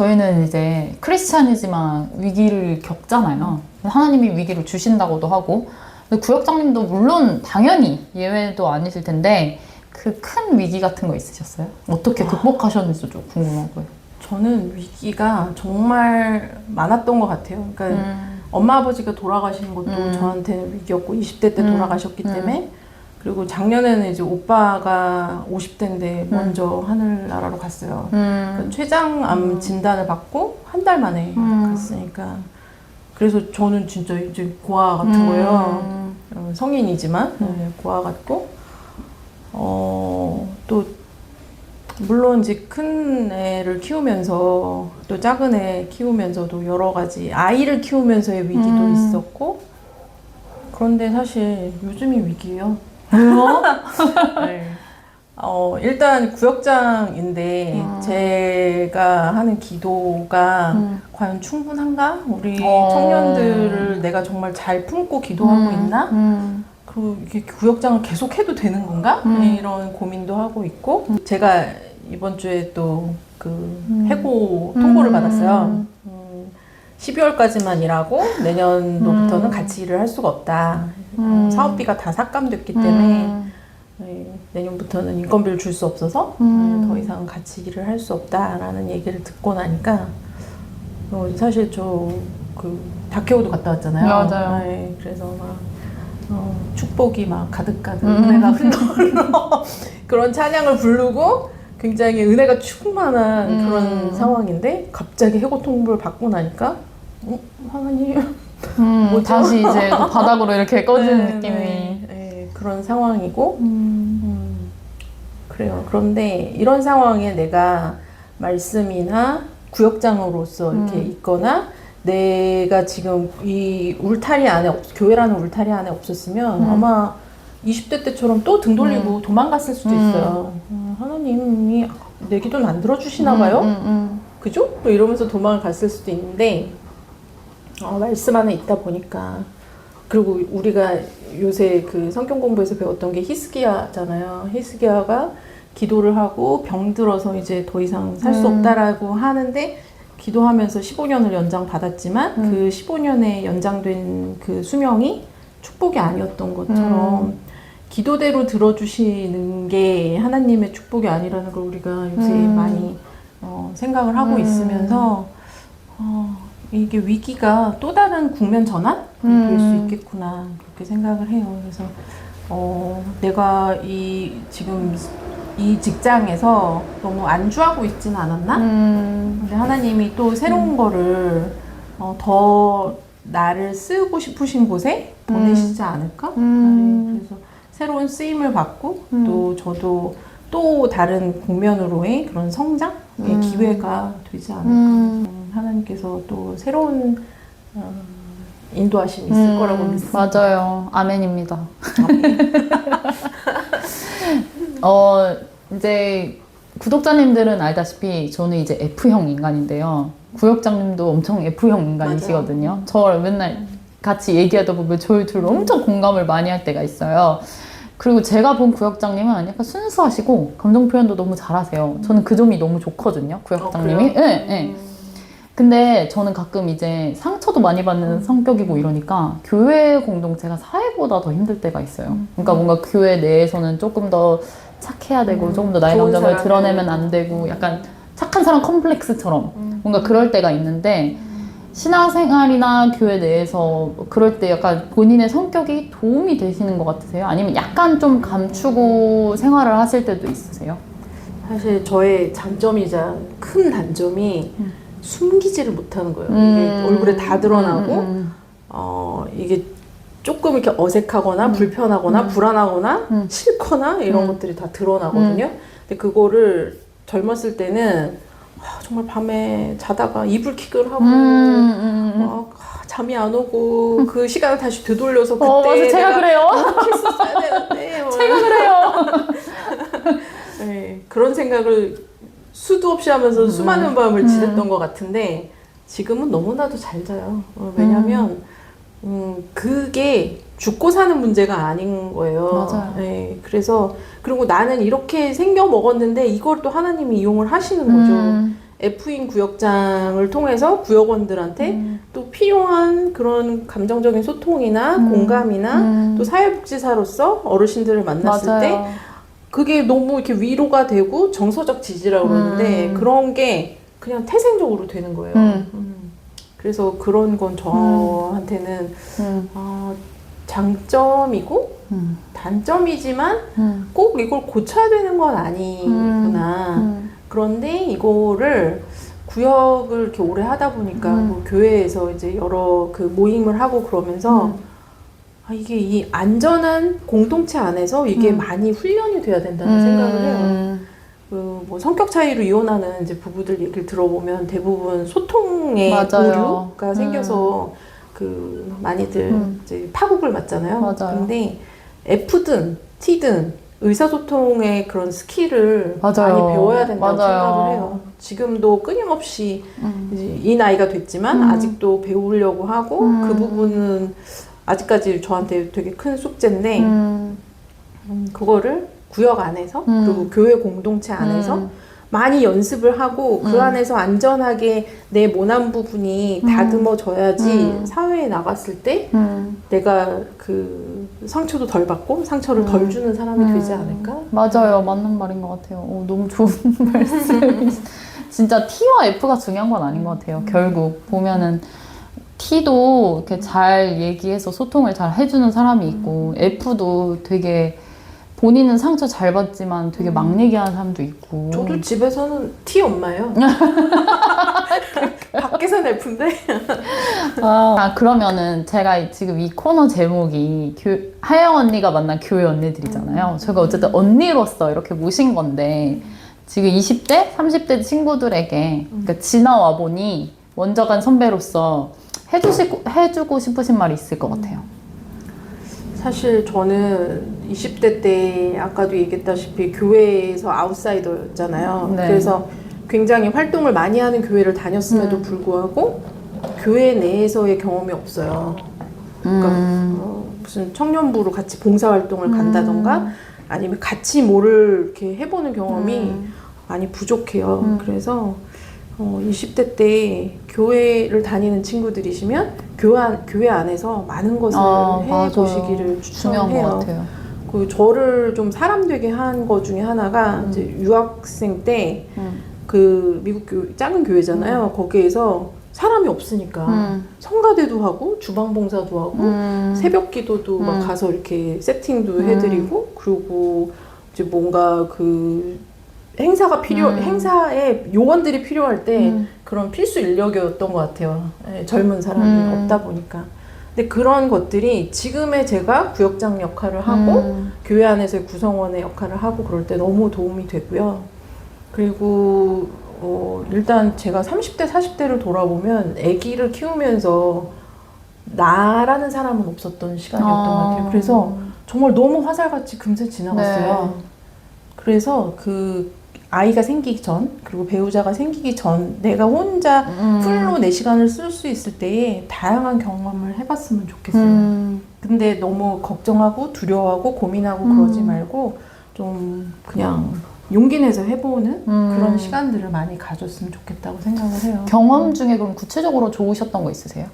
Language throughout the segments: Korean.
저희는 이제 크리스찬이지만 위기를 겪잖아요. 하나님이 위기를 주신다고도 하고. 구역장님도 물론 당연히 예외도 아니실 텐데 그 큰 위기 같은 거 있으셨어요? 어떻게 극복하셨는지 좀 궁금하고요. 저는 위기가 정말 많았던 것 같아요. 그러니까 음. 엄마 아버지가 돌아가시는 것도 음. 저한테는 위기였고 20대 때 음. 돌아가셨기 음. 때문에 그리고 작년에는 이제 오빠가 50대인데 먼저 하늘나라로 갔어요. 그러니까 음. 췌장암 진단을 받고 한 달 만에 음. 갔으니까 그래서 저는 진짜 이제 고아 같은 거예요. 음. 어, 성인이지만 네, 고아 같고 어, 또 물론 이제 큰 애를 키우면서 또 작은 애 키우면서도 여러 가지 아이를 키우면서의 위기도 음. 있었고 그런데 사실 요즘이 위기예요. 왜요? 네. 어, 일단 구역장인데 음. 제가 하는 기도가 음. 과연 충분한가? 우리 어. 청년들을 내가 정말 잘 품고 기도하고 있나? 음. 그리고 이게 구역장을 계속 해도 되는 건가? 음. 네, 이런 고민도 하고 있고 제가 이번 주에 또 그 해고 통보를 음. 받았어요. 음, 12월까지만 일하고 내년도부터는 음. 같이 일을 할 수가 없다. 음. 어, 사업비가 다 삭감됐기 때문에 음. 네, 내년부터는 인건비를 줄 수 없어서 음. 네, 더 이상 같이 일을 할 수 없다라는 얘기를 듣고 나니까 어, 사실 저그 다케오도 갔다 왔잖아요. 맞아요. 네, 그래서 막 어, 축복이 막 가득가득 음. 은혜가 흘러 그런 찬양을 부르고 굉장히 은혜가 충만한 음. 그런 상황인데 갑자기 해고 통보를 받고 나니까 어, 하나님 음, 뭐죠? 다시 이제 또 바닥으로 이렇게 꺼지는 네, 느낌이. 네, 네, 그런 상황이고 음. 음, 그래요. 그런데 이런 상황에 내가 말씀이나 구역장으로서 이렇게 음. 있거나 내가 지금 이 울타리 안에 없, 교회라는 울타리 안에 없었으면 음. 아마 20대 때처럼 또 등 돌리고 도망갔을 수도 음. 있어요. 음, 하나님이 내 기도는 안 들어주시나 봐요. 음, 음, 그죠? 또 이러면서 도망을 갔을 수도 있는데 어, 말씀 안에 있다 보니까 그리고 우리가 요새 그 성경 공부에서 배웠던 게 히스기야잖아요. 히스기야가 기도를 하고 병들어서 이제 더 이상 살수 음. 없다라고 하는데 기도하면서 15년을 연장 받았지만 음. 그 15년에 연장된 그 수명이 축복이 아니었던 것처럼 음. 기도대로 들어주시는 게 하나님의 축복이 아니라는 걸 우리가 요새 음. 많이 어, 생각을 하고 음. 있으면서 어, 이게 위기가 또 다른 국면 전환이 될수 음. 있겠구나 그렇게 생각을 해요. 그래서 어, 내가 이 지금 이 직장에서 너무 안주하고 있지는 않았나? 음. 근데 하나님이 또 새로운 거를 어, 더 나를 쓰고 싶으신 곳에 보내시지 않을까? 음. 네, 그래서 새로운 쓰임을 받고 음. 또 저도 또 다른 국면으로의 그런 성장의 음. 기회가 되지 않을까? 음. 음, 하나님께서 또 새로운 어, 인도하심이 있을 음, 거라고 믿습니다. 맞아요. 아멘입니다. 어, 이제 구독자님들은 알다시피 저는 이제 F형 인간인데요. 구역장님도 엄청 F형 인간이시거든요. 저 맨날 같이 얘기하다 보면 저희 둘 엄청 공감을 많이 할 때가 있어요. 그리고 제가 본 구역장님은 약간 순수하시고 감정 표현도 너무 잘하세요. 저는 그 점이 너무 좋거든요. 구역장님이. 어? 네, 네. 근데 저는 가끔 이제 상처도 많이 받는 성격이고 이러니까 교회 공동체가 사회보다 더 힘들 때가 있어요. 그러니까 뭔가 교회 내에서는 조금 더 착해야 되고 음, 조금 더 나의 감정을. 드러내면 안 되고 약간 착한 사람 컴플렉스처럼 뭔가 그럴 때가 있는데 신앙생활이나 교회 내에서 그럴 때 약간 본인의 성격이 도움이 되시는 것 같으세요? 아니면 약간 좀 감추고 생활을 하실 때도 있으세요? 사실 저의 장점이자 큰 단점이 음. 숨기지를 못하는 거예요. 이게 음. 얼굴에 다 드러나고 음, 어, 이게 조금 이렇게 어색하거나 음. 불편하거나 음. 불안하거나 음. 싫거나 이런 음. 것들이 다 드러나거든요. 근데 그거를 젊었을 때는 아, 정말 밤에 자다가 이불킥을 하고 음, 음, 음. 막 아, 잠이 안 오고 그 시간을 다시 되돌려서 그때 어, 맞아. 제가 그래요. 했었어야 되는데 뭐. 제가 그래요. 네, 그런 생각을 수도 없이 하면서 음. 수많은 밤을 음. 지냈던 것 같은데 지금은 너무나도 잘 자요. 어, 왜냐면 음, 그게 죽고 사는 문제가 아닌 거예요. 맞아요. 네, 그래서 그리고 나는 이렇게 생겨 먹었는데 이걸 또 하나님이 이용을 하시는 거죠. 음, F인 구역장을 통해서 구역원들한테 음. 또 필요한 그런 감정적인 소통이나 음. 공감이나 음. 또 사회복지사로서 어르신들을 만났을 때 맞아요. 그게 너무 이렇게 위로가 되고 정서적 지지라고 그러는데 음. 그런 게 그냥 태생적으로 되는 거예요. 음. 음. 그래서 그런 건 저한테는 음. 어, 장점이고 음. 단점이지만 음. 꼭 이걸 고쳐야 되는 건 아니구나. 음. 그런데 이거를 구역을 이렇게 오래 하다 보니까 음. 뭐 교회에서 이제 여러 그 모임을 하고 그러면서 음. 아, 이게 이 안전한 공동체 안에서 이게 음. 많이 훈련이 돼야 된다는 생각을 해요. 음. 그뭐 성격 차이로 이혼하는 이제 부부들 얘기를 들어보면 대부분 소통의 맞아요. 오류가 생겨서 그 많이들 음. 이제 파국을 맞잖아요. 맞아요. 근데 F든 T든 의사소통의 그런 스킬을 맞아요. 많이 배워야 된다고 맞아요. 생각을 해요. 지금도 끊임없이 음. 이 나이가 됐지만 음. 아직도 배우려고 하고 음. 그 부분은 아직까지 저한테 되게 큰 숙제인데 음. 음, 그거를 구역 안에서 음. 그리고 교회 공동체 안에서 음. 많이 연습을 하고 그 음. 안에서 안전하게 내 모난 부분이 음. 다듬어져야지 음. 사회에 나갔을 때 음. 내가 그 상처도 덜 받고 상처를 음. 덜 주는 사람이 음. 되지 않을까? 맞아요. 맞는 말인 것 같아요. 오, 너무 좋은 말씀. 진짜 T와 F가 중요한 건 아닌 것 같아요. 결국 보면은 T도 이렇게 잘 얘기해서 소통을 잘 해주는 사람이 있고 F도 되게 본인은 상처 잘 받지만 되게 막 얘기하는 사람도 있고. 저도 집에서는 T 엄마예요. 밖에서는 F인데 아, 그러면은 제가 지금 이 코너 제목이 교, 하영 언니가 만난 교회 언니들이잖아요. 제가 어쨌든 언니로서 이렇게 모신 건데 지금 20대, 30대 친구들에게 그러니까 지나와 보니 먼저 간 선배로서 해주시고, 해주고 싶으신 말이 있을 것 같아요. 사실 저는 20대 때 아까도 얘기했다시피 교회에서 아웃사이더였잖아요. 네. 그래서 굉장히 활동을 많이 하는 교회를 다녔음에도 음. 불구하고 교회 내에서의 경험이 없어요. 그러니까 음. 어, 무슨 청년부로 같이 봉사활동을 음. 간다던가 아니면 같이 뭐를 이렇게 해보는 경험이 음. 많이 부족해요. 음. 그래서 어, 20대 때 교회를 다니는 친구들이시면 교회, 안, 교회 안에서 많은 것을 아, 해 보시기를 중요한 것 추천해요. 그 저를 좀 사람 되게 한 것 중에 하나가 음. 이제 유학생 때 음. 그 미국 교 작은 교회잖아요. 거기에서 사람이 없으니까 음. 성가대도 하고 주방 봉사도 하고 음. 새벽 기도도 막 음. 가서 이렇게 세팅도 음. 해드리고 그리고 이제 뭔가 그 행사가 필요 음. 행사에 요원들이 필요할 때 음. 그런 필수 인력이었던 것 같아요. 예, 젊은 사람이 음. 없다 보니까. 근데 그런 것들이 지금의 제가 구역장 역할을 하고 음. 교회 안에서의 구성원의 역할을 하고 그럴 때 너무 도움이 되고요. 그리고 어, 일단 제가 30대, 40대를 돌아보면 아기를 키우면서 나라는 사람은 없었던 시간이었던 것 같아요. 그래서 정말 너무 화살같이 금세 지나갔어요. 네. 그래서 그 아이가 생기기 전 그리고 배우자가 생기기 전 내가 혼자 음. 풀로 내 시간을 쓸 수 있을 때에 다양한 경험을 해봤으면 좋겠어요. 음. 근데 너무 걱정하고 두려워하고 고민하고 음. 그러지 말고 좀 그냥 용기 내서 해보는 음. 그런 시간들을 많이 가졌으면 좋겠다고 생각을 해요. 경험 중에 그럼 구체적으로 좋으셨던 거 있으세요?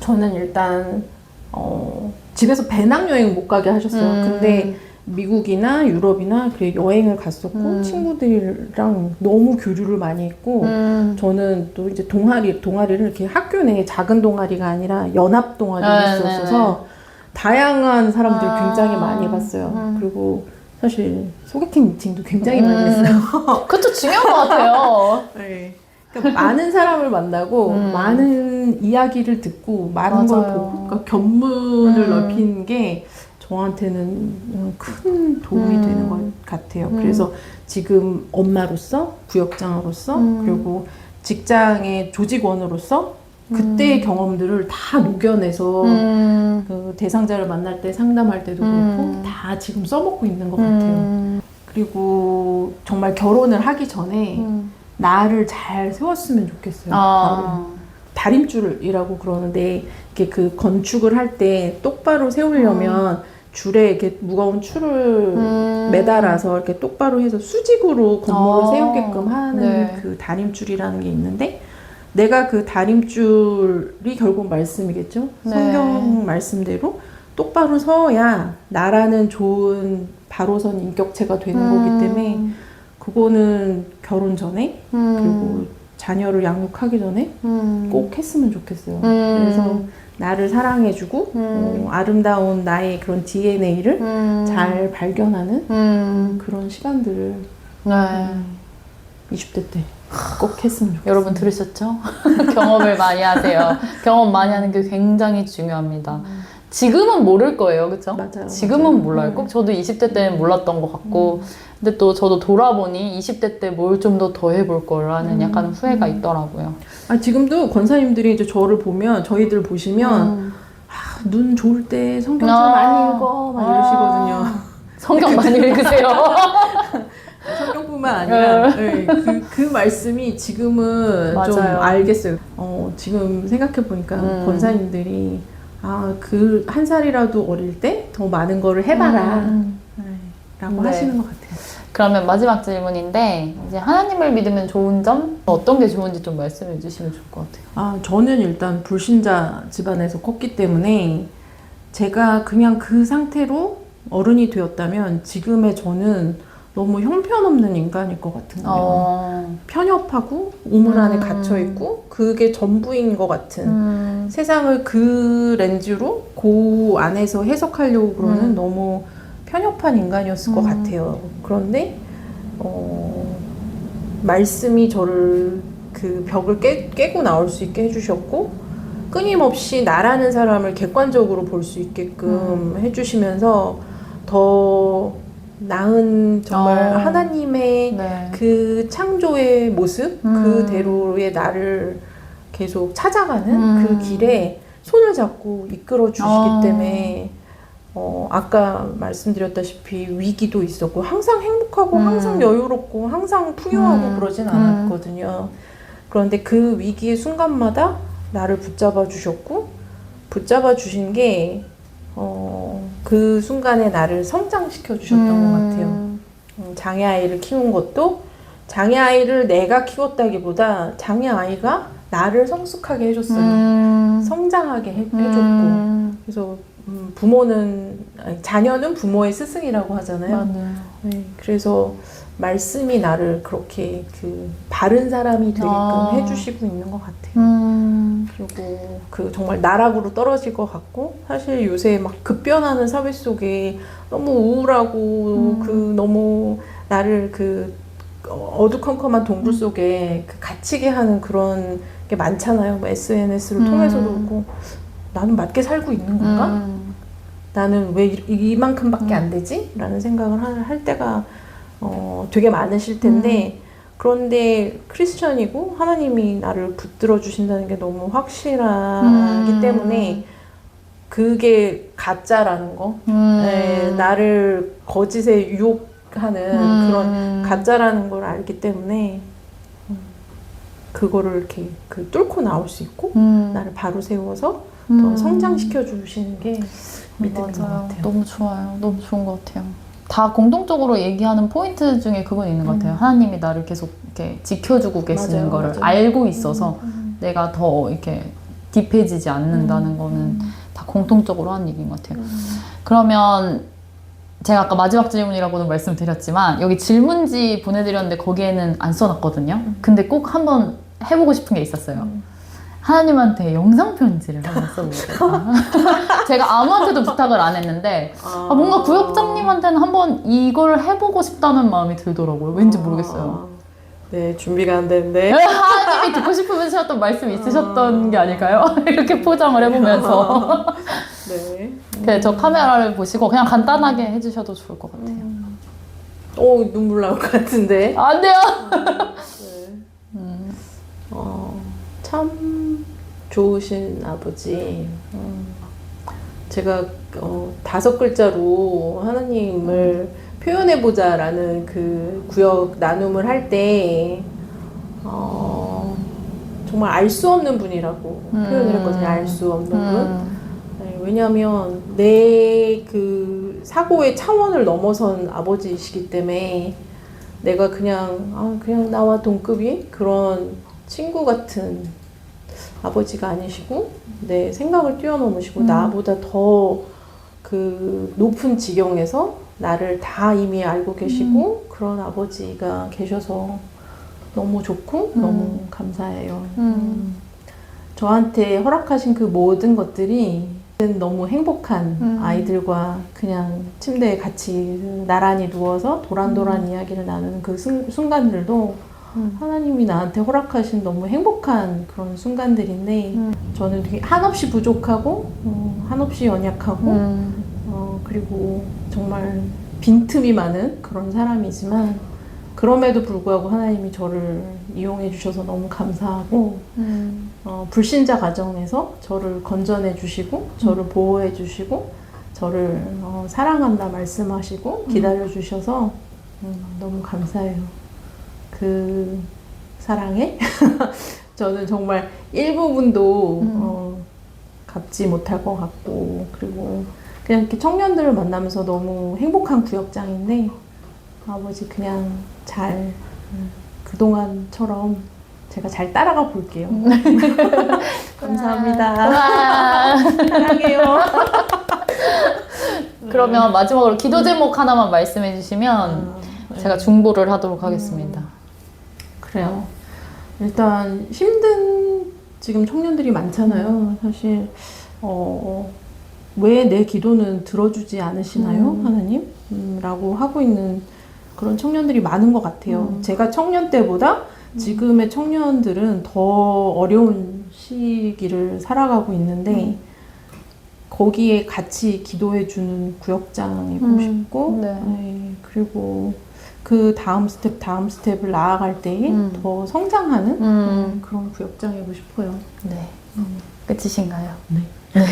저는 일단 어, 집에서 배낭여행 못 가게 하셨어요. 음. 근데 미국이나 유럽이나 그래 여행을 갔었고 음. 친구들이랑 너무 교류를 많이 했고 음. 저는 또 이제 동아리 동아리를 이렇게 학교 내에 작은 동아리가 아니라 연합 동아리를 네, 했었어서 다양한 사람들 아. 굉장히 많이 봤어요. 음. 그리고 사실 소개팅 미팅도 굉장히 많이 했어요. 그것도 중요한 것 같아요. 네. 그러니까 많은 사람을 만나고 음. 많은 이야기를 듣고 많은 걸 맞아요. 보고 그러니까 견문을 음. 넓히는 게 저한테는 음, 큰 도움이 음. 되는 것 같아요. 음. 그래서 지금 엄마로서 구역장으로서 음. 그리고 직장의 조직원으로서 그때의 경험들을 다 녹여내서 음. 그 대상자를 만날 때 상담할 때도 음. 그렇고 다 지금 써먹고 있는 것 같아요. 음. 그리고 정말 결혼을 하기 전에 음. 나를 잘 세웠으면 좋겠어요. 아. 다림줄이라고 그러는데 이렇게 그 건축을 할 때 똑바로 세우려면 줄에 이렇게 무거운 추를 음. 매달아서 이렇게 똑바로 해서 수직으로 건물을 아, 세우게끔 하는 네. 그 다림줄이라는 게 있는데 내가 그 다림줄이 결국 말씀이겠죠. 네. 성경 말씀대로 똑바로 서야 나라는 좋은 바로선 인격체가 되는 음. 거기 때문에 그거는 결혼 전에 음. 그리고 자녀를 양육하기 전에 음. 꼭 했으면 좋겠어요. 음. 그래서 나를 사랑해주고 음. 어, 아름다운 나의 그런 DNA를 음. 잘 발견하는 음. 그런 시간들을 네. 20대 때 꼭 했으면 좋겠어요. 여러분 들으셨죠? 경험을 많이 하세요. 경험 많이 하는 게 굉장히 중요합니다. 지금은 모를 거예요, 그렇죠? 맞아요, 지금은 맞아요. 몰라요. 음. 꼭 저도 20대 때는 몰랐던 것 같고, 근데 또 저도 돌아보니 20대 때 뭘 좀 더 더 해볼 거라는 음. 약간 후회가 있더라고요. 아, 지금도 권사님들이 이제 저를 보면 저희들 보시면 음. 아, 눈 좋을 때 성경 좀 아. 많이 읽어 막 이러시거든요. 성경 많이 읽으세요. 성경뿐만 아니라 네, 그, 그 말씀이 지금은 좀 맞아요. 알겠어요. 어, 지금 생각해 보니까 음. 권사님들이 아, 그 한 살이라도 어릴 때 더 많은 거를 해봐라 음. 네, 라고 네. 하시는 것 같아요. 그러면 마지막 질문인데, 이제 하나님을 믿으면 좋은 점? 어떤 게 좋은지 좀 말씀해 주시면 좋을 것 같아요. 아, 저는 일단 불신자 집안에서 컸기 때문에 제가 그냥 그 상태로 어른이 되었다면 지금의 저는 너무 형편없는 인간일 것 같은 거예요. 어. 편협하고 우물 안에 음. 갇혀 있고 그게 전부인 것 같은 음. 세상을 그 렌즈로 그 안에서 해석하려고 그러는 음. 너무 편협한 인간이었을 것 음. 같아요. 그런데 어, 말씀이 저를 그 벽을 깨, 깨고 나올 수 있게 해주셨고 끊임없이 나라는 사람을 객관적으로 볼 수 있게끔 음. 해주시면서 더 나은 정말 어. 하나님의 네. 그 창조의 모습 음. 그대로의 나를 계속 찾아가는 음. 그 길에 손을 잡고 이끌어 주시기 어. 때문에 어 아까 말씀드렸다시피 위기도 있었고 항상 행복하고 음. 항상 여유롭고 항상 풍요하고 음. 그러진 음. 않았거든요. 그런데 그 위기의 순간마다 나를 붙잡아 주셨고 붙잡아 주신 게 어, 그 순간에 나를 성장시켜 주셨던 것 같아요. 음. 음, 장애 아이를 키운 것도 장애 아이를 내가 키웠다기보다 장애 아이가 나를 성숙하게 해줬어요. 음. 성장하게 해, 줬고 음. 그래서 음, 부모는 아니, 자녀는 부모의 스승이라고 하잖아요. 네, 그래서 말씀이 나를 그렇게 그 바른 사람이 되게끔 아. 해주시고 있는 것 같아요. 음. 그리고 그 정말 나락으로 떨어질 것 같고 사실 요새 막 급변하는 사회 속에 너무 우울하고 음. 그 너무 나를 그 어두컴컴한 동굴 속에 그 갇히게 하는 그런 게 많잖아요. 뭐 SNS를 음. 통해서도 그렇고 나는 맞게 살고 있는 건가? 음. 나는 왜 이- 이만큼밖에 음. 안 되지? 라는 생각을 하- 할 때가 어, 되게 많으실 텐데 음. 그런데 크리스천이고 하나님이 나를 붙들어 주신다는 게 너무 확실하기 음. 때문에 그게 가짜라는 거 음. 네, 나를 거짓에 유혹하는 음. 그런 가짜라는 걸 알기 때문에 음, 그거를 이렇게 그 뚫고 나올 수 있고 음. 나를 바로 세워서 더 음. 성장시켜 주시는 게 믿음인 것. 같아요. 너무 좋아요. 너무 좋은 것 같아요. 다 공통적으로 얘기하는 포인트 중에 그건 있는 것 같아요. 음. 하나님이 나를 계속 이렇게 지켜주고 계시는 맞아요, 거를 맞아요. 알고 있어서 음. 내가 더 이렇게 딥해지지 않는다는 음. 거는 다 공통적으로 하는 얘기인 것 같아요. 음. 그러면 제가 아까 마지막 질문이라고도 말씀드렸지만 여기 질문지 보내드렸는데 거기에는 안 써놨거든요. 근데 꼭 한번 해보고 싶은 게 있었어요. 음. 하나님한테 영상 편지를 한번 써보겠다. 제가 아무한테도 부탁을 안 했는데 아, 뭔가 구역장님한테는 한번 이걸 해보고 싶다는 마음이 들더라고요. 왠지 모르겠어요. 아, 네, 준비가 안 되는데. 하나님이 듣고 싶으면서 하셨던 말씀 있으셨던 게 아닐까요? 이렇게 포장을 해보면서 네. 그냥 저 카메라를 보시고 그냥 간단하게 해주셔도 좋을 것 같아요. 오, 눈물 나올 것 같은데. 안 돼요. 네. 음. 어, 참 좋으신 아버지. 음, 제가 어, 다섯 글자로 하나님을 표현해보자라는 그 구역 나눔을 할 때, 어, 정말 알 수 없는 분이라고 음. 표현을 했거든요. 알 수 없는 분. 음. 네, 왜냐하면 내 그 사고의 차원을 넘어선 아버지이시기 때문에 내가 그냥 아 그냥 나와 동급이 그런 친구 같은 아버지가 아니시고 내 생각을 뛰어넘으시고 음. 나보다 더 그 높은 지경에서 나를 다 이미 알고 계시고 그런 아버지가 계셔서 너무 좋고 음. 너무 감사해요. 음. 저한테 허락하신 그 모든 것들이 너무 행복한 음. 아이들과 그냥 침대에 같이 나란히 누워서 도란도란 이야기를 나누는 그 순, 순간들도 음. 하나님이 나한테 허락하신 너무 행복한 그런 순간들인데 음. 저는 되게 한없이 부족하고 어, 한없이 연약하고 음. 어, 그리고 정말 빈틈이 많은 그런 사람이지만 그럼에도 불구하고 하나님이 저를 이용해 주셔서 너무 감사하고 음. 어, 불신자 가정에서 저를 건져내 주시고 저를 보호해 주시고 저를 어, 사랑한다 말씀하시고 기다려 주셔서 음, 너무 감사해요. 그 사랑에 저는 정말 일부분도 음. 어, 갚지 못할 것 같고 그리고 그냥 이렇게 청년들을 만나면서 너무 행복한 구역장인데 아버지 그냥 잘 음, 그동안처럼 제가 잘 따라가 볼게요. 감사합니다. 와. 사랑해요. 그러면 마지막으로 기도 제목 하나만 말씀해 주시면 아, 제가 중보를 하도록 하겠습니다. 그래요. 일단 힘든 지금 청년들이 많잖아요. 사실 어, 왜 내 기도는 들어주지 않으시나요, 음. 하나님? 음, 라고 하고 있는 그런 청년들이 많은 것 같아요. 음. 제가 청년 때보다 지금의 청년들은 더 어려운 시기를 살아가고 있는데 음. 거기에 같이 기도해 주는 구역장이고 음. 싶고 네. 네, 그리고 그 다음 스텝 다음 스텝을 나아갈 때에 음. 더 성장하는 음. 그런 구역장이고 싶어요. 네. 끝이신가요? 네.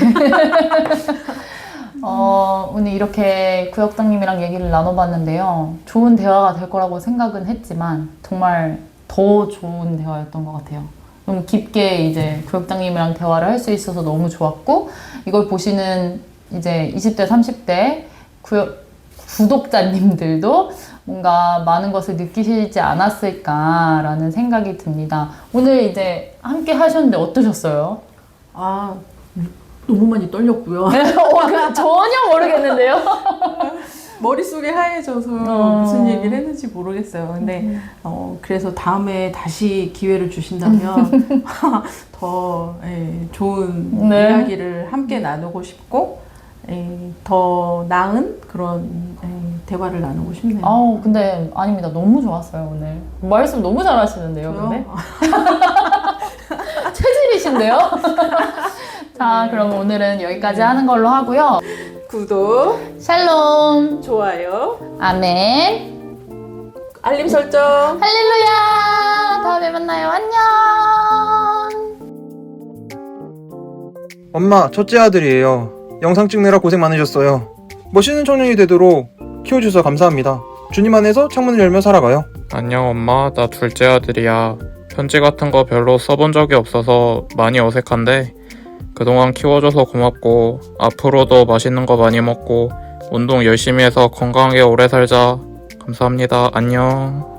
어, 오늘 이렇게 구역장님이랑 얘기를 나눠봤는데요. 좋은 대화가 될 거라고 생각은 했지만, 정말 더 좋은 대화였던 것 같아요. 너무 깊게 이제 구역장님이랑 대화를 할 수 있어서 너무 좋았고, 이걸 보시는 이제 20대, 30대 구역, 구독자님들도 뭔가 많은 것을 느끼시지 않았을까라는 생각이 듭니다. 오늘 이제 함께 하셨는데 어떠셨어요? 아 너무 많이 떨렸고요. 어, 그 전혀 모르겠는데요? 머릿속이 하얘져서 어. 무슨 얘기를 했는지 모르겠어요. 근데 어, 그래서 다음에 다시 기회를 주신다면 더 예, 좋은 네. 이야기를 함께 나누고 싶고 예, 더 나은 그런 예, 대화를 나누고 싶네요. 아우 근데 아닙니다. 너무 좋았어요 오늘. 말씀 너무 잘하시는데요 저요? 근데? 체질이신데요? 자 그럼 오늘은 여기까지 하는 걸로 하고요. 구독, 샬롬. 좋아요, 아멘. 알림 설정. 할렐루야. 다음에 만나요. 안녕. 엄마, 첫째 아들이에요. 영상 찍느라 고생 많으셨어요. 멋있는 청년이 되도록 키워주셔서 감사합니다. 주님 안에서 창문을 열며 살아가요. 안녕 엄마 나 둘째 아들이야 편지 같은 거 별로 써본 적이 없어서 많이 어색한데 그동안 키워줘서 고맙고 앞으로도 맛있는 거 많이 먹고 운동 열심히 해서 건강하게 오래 살자 감사합니다 안녕